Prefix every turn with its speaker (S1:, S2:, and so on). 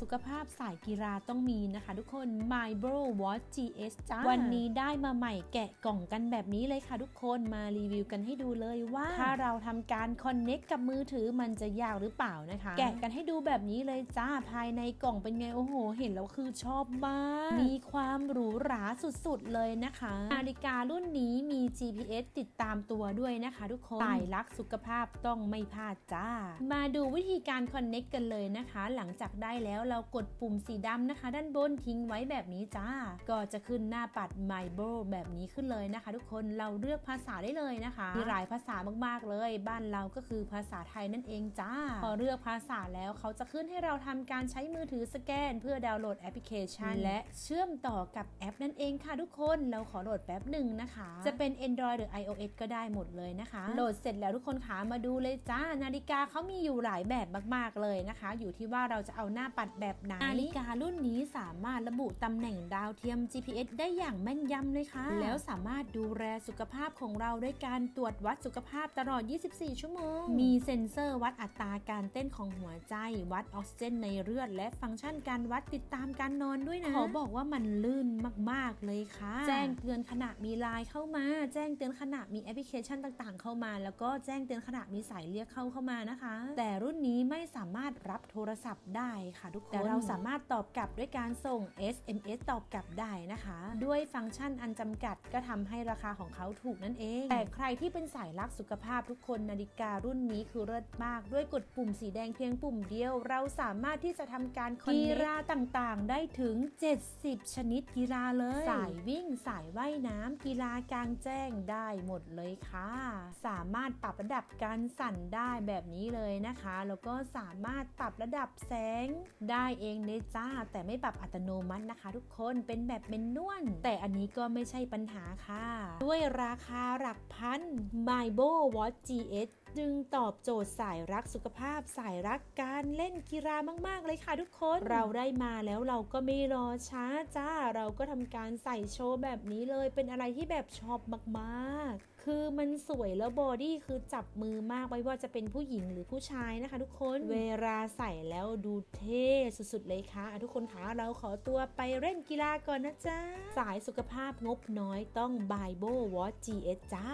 S1: สุขภาพสายกีฬาต้องมีนะคะ ทุกคน My Bro Watch GS จ้าวันนี้ได้มาใหม่แกะกล่องกันแบบนี้เลยค่ะทุกคนมารีวิวกันให้ดูเลยว่า ถ้าเราทำการคอนเน็กกับมือถือมันจะยากหรือเปล่านะคะ แกะกันให้ดูแบบนี้เลยจ้าภายในกล่องเป็นไงโอ้โห เห็นแล้วคือชอบมาก มีความหรูหราสุดๆเลยนะคะ นาฬิการุ่นนี้มี GPS ติดตามตัวด้วยนะคะ ทุกคนสายรักสุขภาพต้องไม่พลาดจ้า มาดูวิธีการคอนเน็กกันเลยนะคะ หลังจากได้แล้วเรากดปุ่มสีดำนะคะ ด้านบนทิ้งไว้แบบนี้จ้า ก็จะขึ้นหน้าปัด My b o แบบนี้ขึ้นเลยนะคะ ทุกคนเราเลือกภาษาได้เลยนะคะมีหลายภาษามากๆเลย บ้านเราก็คือภาษาไทยนั่นเองจ้า พอเลือกภาษาแล้วเขาจะขึ้นให้เราทำการใช้มือถือสแกน เพื่อดาวน์โหลดแอปพลิเคชัน และเชื่อมต่อกับแอปนั่นเองค่ะทุกคนเราขอโหลดแป๊บหนึ่งนะคะ จะเป็น Android หรือ iOS ก็ได้หมดเลยนะคะ โหลดเสร็จแล้วทุกคนขามาดูเลยจ้า นาฬิกาเขามีอยู่หลายแบบมาก ๆ เลยนะคะ อยู่ที่ว่าเราจะเอาหน้าปัดแบบไหน นาฬิการุ่นนี้สามารถระบุตำแหน่งดาวเทียม GPS ได้อย่างแม่นยำเลยค่ะ แล้วสามารถดูแลสุขภาพของเราด้วยการตรวจวัดสุขภาพตลอด 24 ชั่วโมง มีเซ็นเซอร์วัดอัตราการเต้นของหัวใจ วัดออกซิเจนในเลือด และฟังก์ชันการวัดติดตามการนอนด้วยนะ ขอบอกว่ามันลื่นมากๆเลยค่ะ แจ้งเตือนขณะมีไลน์เข้ามา แจ้งเตือนขณะมีแอปพลิเคชันต่างๆ เข้ามา แล้วก็แจ้งเตือนขณะมีสายเรียกเข้าเข้ามานะคะ แต่รุ่นนี้ไม่สามารถรับโทรศัพท์ได้ค่ะทุกคนแต่เราสามารถตอบกลับด้วยการส่ง SMS ตอบกลับได้นะคะ ด้วยฟังก์ชันอันจำกัดก็ทำให้ราคาของเขาถูกนั่นเอง แต่ใครที่เป็นสายรักสุขภาพทุกคนนาฬิการุ่นนี้คือเลิศมาก ด้วยกดปุ่มสีแดงเพียงปุ่มเดียว เราสามารถที่จะทำการกีฬาต่างๆ ได้ถึง 70 ชนิดกีฬาเลย สายวิ่งสายว่ายน้ำกีฬากลางแจ้งได้หมดเลยค่ะ สามารถปรับระดับการสั่นได้แบบนี้เลยนะคะ แล้วก็สามารถปรับระดับแสงได้ได้เองเนจ้า แต่ไม่ปรับอัตโนมัตินะคะ ทุกคนเป็นแบบเมนนวลแต่อันนี้ก็ไม่ใช่ปัญหาค่ะ ด้วยราคาหลักพัน My b o Watch GS จึงตอบโจทย์สายรักสุขภาพ สายรักการเล่นกีฬามาก ๆ เลยค่ะทุกคน เราได้มาแล้วเราก็ไม่รอช้าจ้า เราก็ทำการใส่โชว์แบบนี้เลย เป็นอะไรที่แบบชอบมาก ๆ คือมันสวยแล้วบอดี้คือจับมือมากไม่ว่าจะเป็นผู้หญิงหรือผู้ชายนะคะ ทุกคน เวลาใส่แล้วดูเท่สุด ๆ เลยค่ะ ทุกคนคะเราขอตัวไปเล่นกีฬาก่อนนะจ๊ะ สายสุขภาพงบน้อยต้อง b ายโบวอ t จีเอจ้า